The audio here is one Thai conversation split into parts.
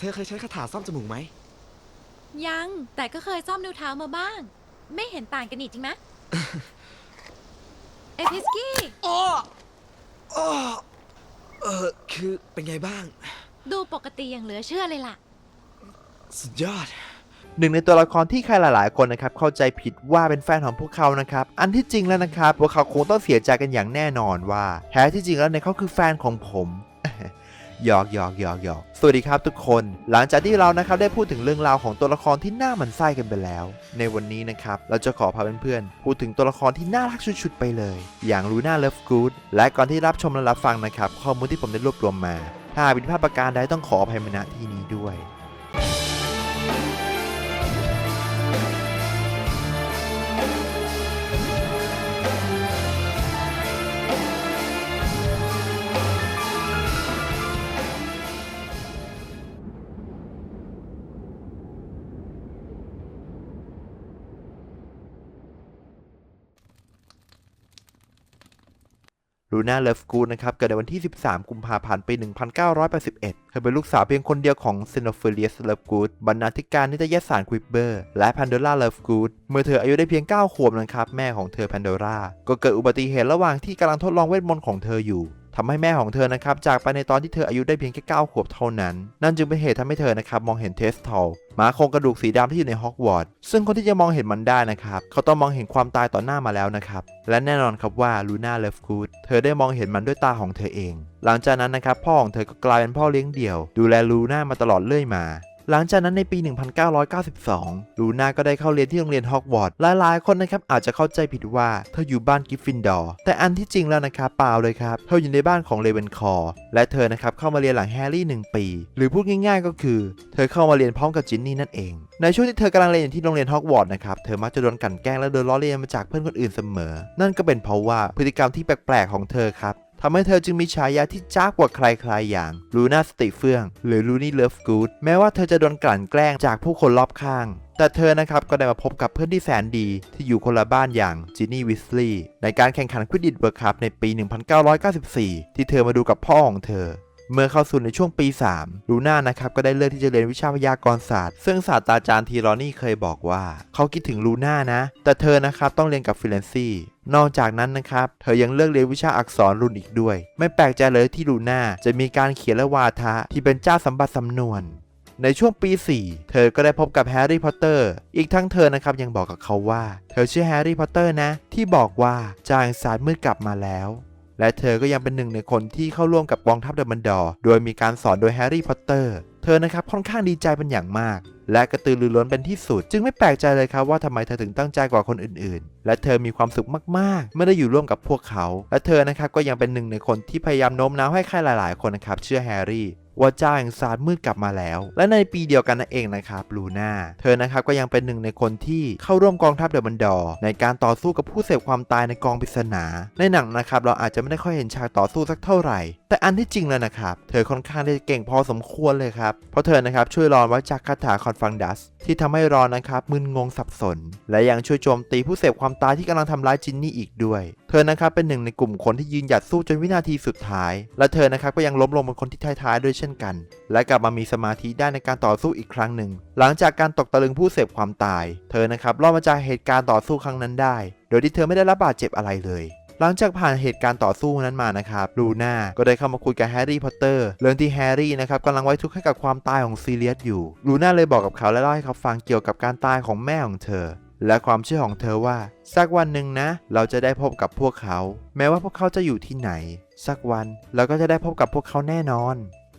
เธอเคยใช้คาถาซ่อมจมูกไหม ยัง แต่ก็เคยซ่อมนิ้วเท้ามาบ้าง ไม่เห็นต่างกันนี่จริงไหม เอพิสกี้ อ้ออ้อเออคือเป็นไงบ้าง ดูปกติอย่างเหลือเชื่อเลยล่ะ สุดยอด หนึ่งในตัวละครที่ใครหลายๆ คนนะครับเข้าใจผิดว่าเป็นแฟนของพวกเขานะครับ อันที่จริงแล้วนะครับพวกเขาคงต้องเสียใจกันอย่างแน่นอนว่าแท้ที่จริงแล้วเนี่ยเขาคือแฟนของผม หยอกหยอกหยอกหยอกสวัสดีครับทุกคน หลังจากที่เรานะครับได้พูดถึงเรื่องราวของตัวละครที่น่าหมันไส้กันไปแล้ว ในวันนี้นะครับเราจะขอพาเพื่อนๆพูดถึงตัวละครที่น่ารักชุดๆไปเลย อย่างลูน่าเลิฟกูดและก่อนที่รับชมและรับฟังนะครับข้อมูลที่ผมได้รวบรวมมา ถ้าผิดพลาดประการใดต้องขออภัยมาณที่นี้ด้วย ลูน่าเลิฟกูดนะครับเกิดในวันที่ 13 กุมภาพันธ์ปี 1981 เธอเป็นลูกสาวเพียงคนเดียวของเซโนโนฟิเลียสเลิฟกูดบรรณาธิการนิตยสารควิปเบอร์และแพนโดล่าเลิฟกูดเมื่อเธออายุได้เพียง 9 ขวบนะครับแม่ของเธอแพนโดล่าก็เกิดอุบัติเหตุระหว่างที่กำลังทดลองเวทมนต์ของเธออยู่ ทำให้แม่ของเธอนะครับจากไปในตอนที่เธออายุได้เพียงแค่9ขวบเท่านั้น นั่นจึงเป็นเหตุทำให้เธอนะครับมองเห็นเทสทอลหมาโครงกระดูกสีดำที่อยู่ในฮอกวอตส์ซึ่งคนที่จะมองเห็นมันได้นะครับ เขาต้องมองเห็นความตายต่อหน้ามาแล้วนะครับ และแน่นอนครับว่าลูน่าเลฟกูดเธอได้มองเห็นมันด้วยตาของเธอเอง หลังจากนั้นนะครับพ่อของเธอก็กลายเป็นพ่อเลี้ยงเดี่ยว ดูแลลูน่ามาตลอดเรื่อยมา หลังจากนั้นในปี 1992 ลูน่าก็ได้เข้าเรียนที่โรงเรียนฮอกวอตส์หลายๆ คนนะครับอาจจะเข้าใจผิดว่าเธออยู่บ้านกิฟฟินดอร์ แต่อันที่จริงแล้วนะครับเปล่าเลยครับ เธออยู่ในบ้านของเลเวนคอร์ และเธอนะครับเข้ามาเรียนหลังแฮร์รี่ 1 ปี หรือพูดง่ายๆ ก็คือ เธอเข้ามาเรียนพร้อมกับจินนี่นั่นเอง ในช่วงที่เธอกำลังเรียนอยู่ที่โรงเรียนฮอกวอตส์นะครับเธอมักจะโดนกลั่นแกล้งและโดนล้อเลียนมาจากเพื่อนคนอื่นเสมอ นั่นก็เป็นเพราะว่าพฤติกรรมที่แปลกๆของเธอครับ ทำให้เธอจึงมีฉายาที่จ้ากว่าใครๆอย่างลูน่าสติเฟื่อง หรือลูนี่เลิฟกูดแม้ว่าเธอจะโดนกลั่นแกล้งจากผู้คนรอบข้าง แต่เธอนะครับก็ได้มาพบกับเพื่อนที่แสนดีที่อยู่คนละบ้านอย่างจินนี่วิสลีย์ในการแข่งขันควิดดิทเวิร์คัพในปี 1994 ที่เธอมาดูกับพ่อของเธอ เมื่อเข้าสู่ในช่วงปี 3 ลูน่านะครับก็ได้เลือกที่จะเรียนวิชาพยากรศาสตร์ ซึ่งศาสตราจารย์ทีรอนี่เคยบอกว่า เขาคิดถึงลูน่านะ แต่เธอนะครับต้องเรียนกับฟิเลนซี่นอกจากนั้นนะครับ เธอยังเลือกเรียนวิชาอักษรรุนอีกด้วย ไม่แปลกใจเลยที่ลูน่าจะมีการเขียนและวาทะที่เป็นเจ้าสัมบัติสำนวนในช่วงปี 4 เธอก็ได้พบกับแฮร์รี่พอตเตอร์ อีกทั้งเธอนะครับยังบอกกับเขาว่า เธอชื่อแฮร์รี่พอตเตอร์นะ ที่บอกว่าจางศารมืดกลับมาแล้ว และเธอก็ยังเป็นหนึ่งในคนที่เข้าร่วมกับกองทัพเดอะมันดอร์โดยมีการสอนโดยแฮร์รี่พอตเตอร์ เธอนะครับค่อนข้างดีใจเป็นอย่างมาก และกระตือรือร้นเป็นที่สุด จึงไม่แปลกใจเลยครับว่าทำไมเธอถึงตั้งใจกว่าคนอื่นๆ และเธอมีความสุขมากๆ เมื่อได้อยู่ร่วมกับพวกเขา และเธอนะครับก็ยังเป็นหนึ่งในคนที่พยายามโน้มน้าวให้ใครหลาย ๆ คนนะครับเชื่อแฮร์รี่ ว่าเจ้าแห่งศาสตร์มืดกลับมาแล้ว และในปีเดียวกันนั่นเองนะครับลูน่าเธอนะครับก็ยังเป็นหนึ่งในคนที่เข้าร่วมกองทัพเดอะมันดอร์ในการต่อสู้กับผู้เสพความตายในกองปริศนา ในหนังนะครับเราอาจจะไม่ได้ค่อยเห็นฉากต่อสู้สักเท่าไหร่ แต่อันที่จริงแล้วนะครับ เธอค่อนข้างที่จะเก่งพอสมควรเลยครับเพราะเธอนะครับช่วยรอนไว้จากคาถาคอนฟังดัส ที่ทำให้รอนนะครับมึนงงสับสน และยังช่วยโจมตีผู้เสพความตายที่กำลังทำร้ายจินนี่อีกด้วย เธอนะครับเป็นหนึ่งในกลุ่มคนที่ยืนหยัดสู้จนวินาทีสุดท้าย และเธอนะครับก็ยังล้มลงเป็นคนที่ท้ายๆด้วยเช่นกัน และกลับมามีสมาธิได้ในการต่อสู้อีกครั้งหนึ่ง หลังจากการตกตะลึงผู้เสพความตาย เธอนะครับรอดมาจากเหตุการณ์ต่อสู้ครั้งนั้นได้ โดยที่เธอไม่ได้รับบาดเจ็บอะไรเลย หลังจากผ่านเหตุการณ์ต่อสู้นั้นมานะครับลูน่าก็ได้เข้ามาคุยกับแฮร์รี่พอตเตอร์เรื่องที่แฮร์รี่นะครับกำลังไว้ทุกข์ให้กับความตายของซีเรียสอยู่ลูน่าเลยบอกกับเขาและเล่าให้เขาฟังเกี่ยวกับการตายของแม่ของเธอ และความเชื่อของเธอว่า สักวันหนึ่งนะ เราจะได้พบกับพวกเขา แม้ว่าพวกเขาจะอยู่ที่ไหน สักวันเราก็จะได้พบกับพวกเขาแน่นอน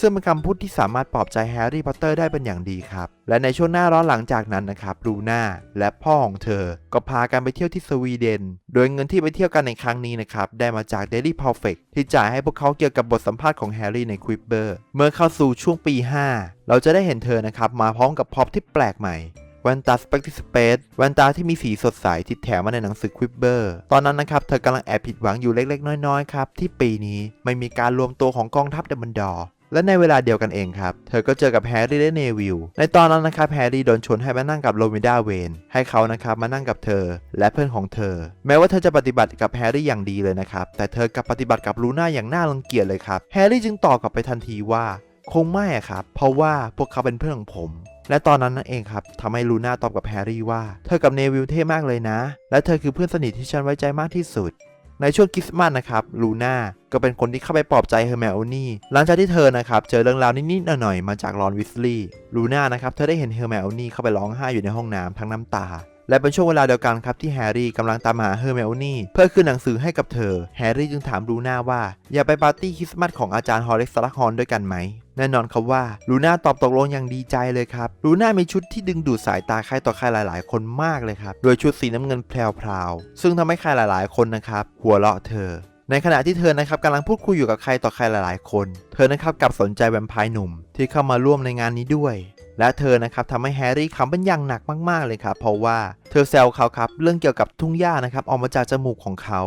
ซึ่งเป็นคำพูดที่สามารถปลอบใจแฮร์รี่พอตเตอร์ได้เป็นอย่างดีครับ และในช่วงหน้าร้อนหลังจากนั้นนะครับลูน่าและพ่อของเธอ ก็พากันไปเที่ยวที่สวีเดน โดยเงินที่ไปเที่ยวกันในครั้งนี้นะครับได้มาจาก Daily Perfect ที่จ่ายให้พวกเขาเกี่ยวกับบทสัมภาษณ์ของแฮร์รี่ในควิปเบอร์เมื่อเข้าสู่ช่วงปี 5 เราจะได้เห็นเธอนะครับมาพร้อมกับพ็อปที่แปลกใหม่แว่นตา Spectre Space แว่นตาที่มีสีสดใสที่แถมมาในหนังสือควิปเบอร์ ตอนนั้นนะครับ เธอกำลังแอบผิดหวังอยู่เล็กๆ น้อยๆ ครับ ที่ปีนี้ไม่มีการรวมตัวของกองทัพเดมันดอร์ และในเวลาเดียวกันเองครับ เธอก็เจอกับแฮร์รี่และเนวิลในตอนนั้นนะครับแฮร์รี่โดนชวนให้มานั่งกับโรมิดาเวนให้เขานะครับมานั่งกับเธอ และเพื่อนของเธอ แม้ว่าเธอจะปฏิบัติกับแฮร์รี่อย่างดีเลยนะครับ แต่เธอกลับปฏิบัติกับลูน่าอย่างน่ารังเกียจเลยครับแฮร์รี่จึงตอบกลับไปทันทีว่า คงไม่ครับ เพราะว่าพวกเขาเป็นเพื่อนของผม และตอนนั้นนั่นเองครับทำให้ลูน่าตอบกับแฮร์รี่ว่า เธอกับเนวิลเท่มากเลยนะ และเธอคือเพื่อนสนิทที่ฉันไว้ใจมากที่สุด ในช่วงคริสต์มาสนะครับลูน่าก็เป็นคนที่เข้าไปปลอบใจเฮอร์แมโอนี่หลังจากที่เธอนะครับเจอเรื่องราวนิดๆหน่อยๆมาจากรอนวิสลีย์ลูน่านะครับเธอได้เห็นเฮอร์แมโอนี่เข้าไปร้องไห้อยู่ในห้องน้ำทั้งน้ำตา และเป็นช่วงเวลาเดียวกันครับที่แฮร์รี่กำลังตามหาเฮอร์แมโอนี่เพื่อคืนหนังสือให้กับเธอ แฮร์รี่จึงถามลูน่าว่า อย่าไปปาร์ตี้คริสต์มาสของอาจารย์ฮอลเล็กซ์ลักฮอนด้วยกันไหม แน่นอนครับว่าลูน่าตอบตกลงอย่างดีใจเลยครับลูน่ามีชุดที่ดึงดูดสายตาใครต่อใครหลาย ๆ คนมากเลยครับโดยชุดสีน้ำเงินแพรวๆซึ่งทำให้ใครหลาย ๆ คนนะครับหัวเราะเธอในขณะที่เธอนะครับกำลังพูดคุยอยู่กับใครต่อใครหลาย ๆ คน เธอนะครับกลับสนใจแวมไพร์หนุ่มที่เข้ามาร่วมในงานนี้ด้วย และเธอนะครับทำให้แฮร์รี่ขำเป็นอย่างหนักมากๆเลยครับเพราะว่าเธอแซวเขาครับเรื่องเกี่ยวกับทุ่งหญ้านะครับออกมาจากจมูกของเขา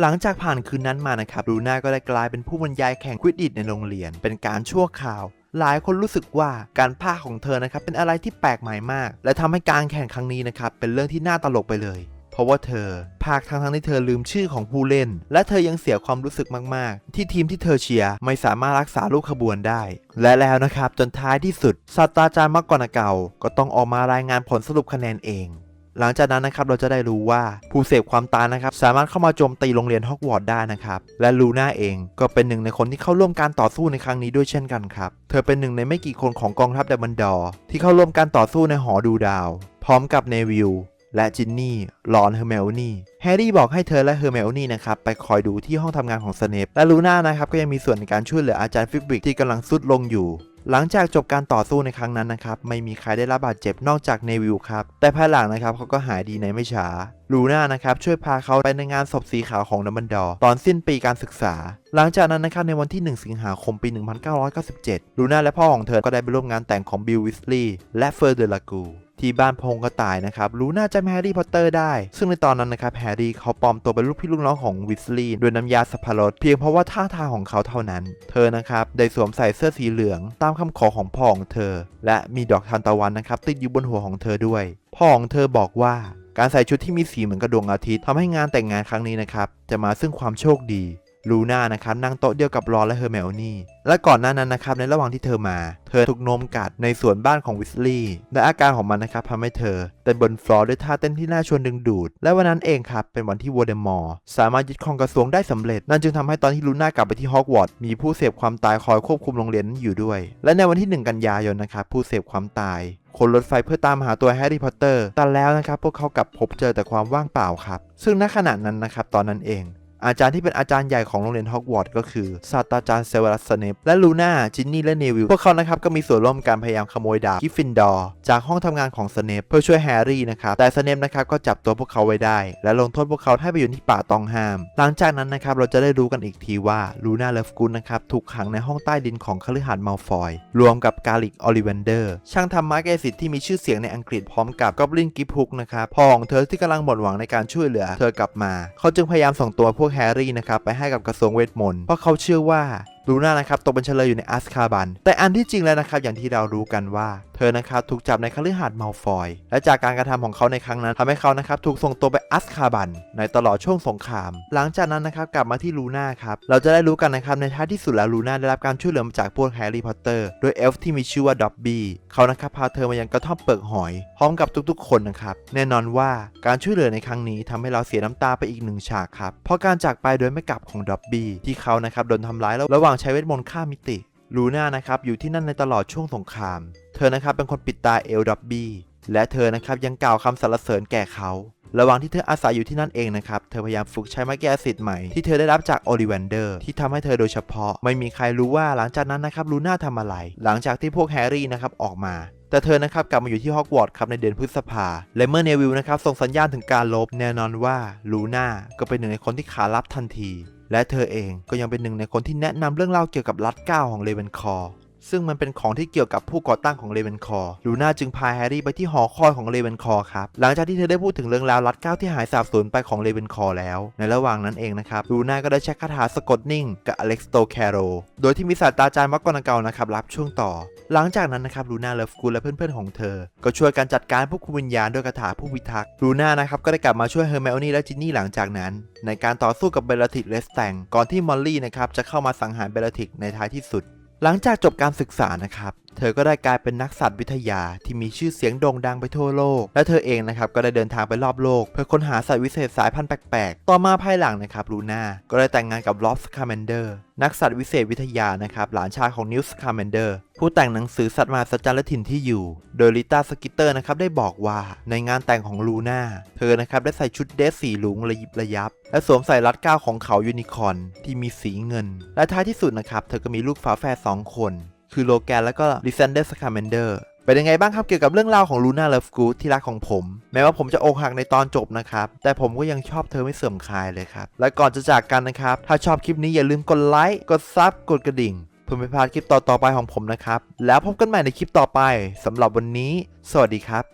หลังจากผ่านคืนนั้นมานะครับลูน่าก็ได้กลายเป็นผู้บรรยายแข่งควิดดิชในโรงเรียน เป็นการชั่วคราว หลายคนรู้สึกว่าการพากของเธอนะครับเป็นอะไรที่แปลกใหม่มาก และทำให้การแข่งครั้งนี้นะครับเป็นเรื่องที่น่าตลกไปเลย เพราะว่าเธอพากทั้งทั้งๆที่เธอลืมชื่อของผู้เล่น และเธอยังเสียความรู้สึกมาก ๆ ที่ทีมที่เธอเชียร์ไม่สามารถรักษาลูกขบวนได้ และแล้วนะครับจนท้ายที่สุดศาสตราจารย์มักกอนาเกาก็ต้องออกมารายงานผลสรุปคะแนนเองหลังจากนั้นนะครับเราจะได้รู้ว่าผู้เสพความตายนะครับสามารถเข้ามาโจมตีโรงเรียนฮอกวอตส์ได้นะครับและลูน่าเองก็เป็นหนึ่งในคนที่เข้าร่วมการต่อสู้ในครั้งนี้ด้วยเช่นกันครับ เธอเป็นหนึ่งในไม่กี่คนของกองทัพเดมเบิลดอร์ที่เข้าร่วมการต่อสู้ในหอดูดาว พร้อมกับเนวิล และจินนี่รอนเฮอร์เมลนี่แฮร์รี่บอกให้เธอและเฮอร์เมลนี่นะครับไปคอยดูที่ห้องทำงานของสเนปและลูน่านะครับก็ยังมีส่วนในการช่วยเหลืออาจารย์ฟิบริกที่กำลังซุดลงอยู่ หลังจากจบการต่อสู้ในครั้งนั้นนะครับไม่มีใครได้รับบาดเจ็บนอกจากเนวิลครับแต่ภายหลังนะครับเขาก็หายดีในไม่ช้า ลูน่านะครับช่วยพาเขาไปในงานศพสีขาวของดัมเบิลดอร์ตอนสิ้นปีการศึกษา หลังจากนั้นนะครับในวันที่ 1 สิงหาคมปี 1997 ลูน่าและพ่อของเธอก็ได้ไปร่วมงานแต่งของบิลวิสลีย์และเฟอร์เดลากูที่บ้านพงกระต่ายนะครับลูน่าจำแฮร์รี่พอตเตอร์ได้ ซึ่งในตอนนั้นนะครับแฮร์รี่เขาปลอมตัวเป็นลูกพี่ลูกน้องของวิสลีย์ด้วยน้ำยาสับปะรดเพียงเพราะว่าท่าทางของเขาเท่านั้น เธอนะครับได้สวมใส่เสื้อสีเหลืองตามคำขอของพ่อของเธอ และมีดอกทานตะวันนะครับติดอยู่บนหัวของเธอด้วย พ่อของเธอบอกว่า การใส่ชุดที่มีสีเหมือนกระดวงอาทิตย์ทำให้งานแต่งงานครั้งนี้นะครับจะมาซึ่งความโชคดี ลูน่านะครับนั่งโต๊ะเดียวกับรอนและเฮอร์เมลนี่ และก่อนหน้านั้นนะครับในระหว่างที่เธอมา เธอถูกนมกัดในสวนบ้านของวิสลีย์และอาการของมันนะครับทำให้เธอเต้นบนฟลอร์ด้วยท่าเต้นที่น่าชวนดึงดูด และวันนั้นเองครับเป็นวันที่วอเดมอร์สามารถยึดครองกระทรวงได้สำเร็จ นั่นจึงทำให้ตอนที่ลูน่ากลับไปที่ฮอกวอตส์มีผู้เสพความตายคอยควบคุมโรงเรียนนั้นอยู่ด้วย และในวันที่ 1 กันยายนนะครับผู้เสพความตายคนรถไฟเพื่อตามหาตัวแฮร์รี่พอตเตอร์แต่แล้วนะครับพวกเขากลับพบเจอแต่ความว่างเปล่าครับ ซึ่งณขณะนั้นนะครับตอนนั้นเอง อาจารย์ที่เป็นอาจารย์ใหญ่ของโรงเรียนฮอกวอตส์ก็คือศาสตราจารย์เซเวรัสสเนปและลูน่าจินนี่และเนวิลพวกเขานะครับก็มีส่วนร่วมการพยายามขโมยดาบกิฟฟินดอร์จากห้องทำงานของสเนปเพื่อช่วยแฮร์รี่นะครับแต่สเนปนะครับก็จับตัวพวกเขาไว้ได้ และลงโทษพวกเขาให้ไปอยู่ที่ป่าตองห้าม หลังจากนั้นนะครับเราจะได้รู้กันอีกทีว่าลูน่าเลฟกุนนะครับถูกขังในห้องใต้ดินของคฤหาสน์มัลฟอยรวมกับกาลิกออลิเวนเดอร์ช่างทำไม้กายสิทธิ์ที่มีชื่อเสียงในอังกฤษพร้อมกับกอบลินกิฟฮุกนะครับพ่อของเธอที่กำลังหมดหวังในการช่วยเหลือ เธอกลับมา เขาจึงพยายามส่งตัวพวกแฮร์รี่นะครับไปให้กับกระทรวงเวทมนต์เพราะเขาเชื่อว่า ลูน่านะครับตกเป็นเฉลยอยู่ในอัสคาบัน แต่อันที่จริงแล้วนะครับอย่างที่เรารู้กันว่า เธอนะครับถูกจับในคฤหาสน์มัลฟอย และจากการกระทำของเขาในครั้งนั้นทำให้เขานะครับถูกส่งตัวไปอัสคาบัน ในตลอดช่วงสงคราม หลังจากนั้นนะครับกลับมาที่ลูน่าครับเราจะได้รู้กันนะครับในท้ายที่สุดแล้วลูน่าได้รับการช่วยเหลือจากพวกแฮร์รี่พอตเตอร์โดยเอลฟ์ที่มีชื่อว่าด็อบบี้เขานะครับพาเธอมายังกระท่อมเปลือกหอย พร้อมกับทุกๆ คนนะครับแน่นอนว่าการช่วยเหลือในครั้งนี้ทำให้เราเสียน้ำตาไปอีกหนึ่งฉากครับเพราะการจากไปโดยไม่กลับของด็อบบี้ที่เขานะครับโดนทำร้ายระหว่างใช้เวทมนต์ข้ามมิติลูน่านะครับอยู่ที่นั่นในตลอดช่วงสงคราม เธอนะครับเป็นคนปิดตาเอลดับบี้และเธอนะครับยังกล่าวคำสรรเสริญแก่เขา ระหว่างที่เธออาศัยอยู่ที่นั่นเองนะครับ เธอพยายามฝึกใช้ไม้แก้สิทธิ์ใหม่ที่เธอได้รับจากโอลิเวนเดอร์ที่ทำให้เธอโดยเฉพาะ ไม่มีใครรู้ว่าหลังจากนั้นนะครับลูน่าทำอะไร หลังจากที่พวกแฮร์รี่นะครับออกมาแต่เธอนะครับกลับมาอยู่ที่ฮอกวอตส์ครับในเดือนพฤษภา และเมื่อเนวิลนะครับส่งสัญญาณถึงการลบแน่นอนว่าลูน่าก็เป็นหนึ่งในคนที่ขารับทันที และเธอเองก็ยังเป็นหนึ่งในคนที่แนะนำเรื่องเล่าเกี่ยวกับรัฐเก้าของเลเวนคอร์ ซึ่งมันเป็นของที่เกี่ยวกับผู้ก่อตั้งของเลเวนคอร์ลูน่าจึงพาแฮร์รี่ไปที่หอคอยของเลเวนคอร์ครับ หลังจากที่เธอได้พูดถึงเรื่องราวรัดเก้าที่หายสาบสูญไปของเลเวนคอร์แล้ว ในระหว่างนั้นเองนะครับ ลูน่าก็ได้ใช้คาถาสะกดนิ่งกับอเล็กซ์โตแคโร โดยที่มีศาสตราจารย์มักกอนาเกานะครับรับช่วงต่อ หลังจากนั้นนะครับลูน่าเลิฟกูลและเพื่อนๆของเธอ ก็ช่วยกันจัดการพวกคุมวิญญาณด้วยคาถาผู้พิทักษ์ ลูน่านะครับก็ได้กลับมาช่วยเฮอร์เมโอนี่และจินนี่หลังจากนั้น ในการต่อสู้กับเบลลาติกเลสแตงก่อนที่มอลลี่นะครับจะเข้ามาสังหารเบลลาติกในท้ายที่สุด หลังจากจบการศึกษานะครับ เธอก็ได้กลายเป็นนักสัตว์วิทยาที่มีชื่อเสียงโด่งดังไปทั่วโลก และเธอเองนะครับก็ได้เดินทางไปรอบโลก เพื่อค้นหาสัตว์วิเศษสายพันธุ์แปลกๆ ต่อมาภายหลังนะครับลูน่าก็ได้แต่งงานกับลอฟสคา m มนเดอร์นักสัตว์วิเศษวิทยานะครับหลานชายของนิวส์คา m มนเดอร์ผู้แต่งหนังสือสัตว์มหัศจรรย์และถิ่นที่อยู่ โดยลิต้าสกิตเตอร์นะครับได้บอกว่าในงานแต่งของลูน่าเธอนะครับได้ใส่ชุดเดรสสีลุงระยิบระยับ และสวมใส่รัดเก้าของเขายูนิคอร์นที่มีสีเงิน และท้ายที่สุดนะครับเธอก็มีลูกฝาแฝดสองคน คือโลแกนแล้วก็ลิซันเดอร์สคาร์เมนเดอร์เป็นยังไงบ้างครับเกี่ยวกับเรื่องราวของลูน่าเลิฟกูดที่รักของผม แม้ว่าผมจะอกหักในตอนจบนะครับ แต่ผมก็ยังชอบเธอไม่เสื่อมคลายเลยครับ และก่อนจะจากกันนะครับ ถ้าชอบคลิปนี้อย่าลืมกดไลค์กดซับกดกระดิ่งเพื่อไม่พลาดคลิปต่อๆไปของผมนะครับ แล้วพบกันใหม่ในคลิปต่อไปสำหรับวันนี้ สวัสดีครับ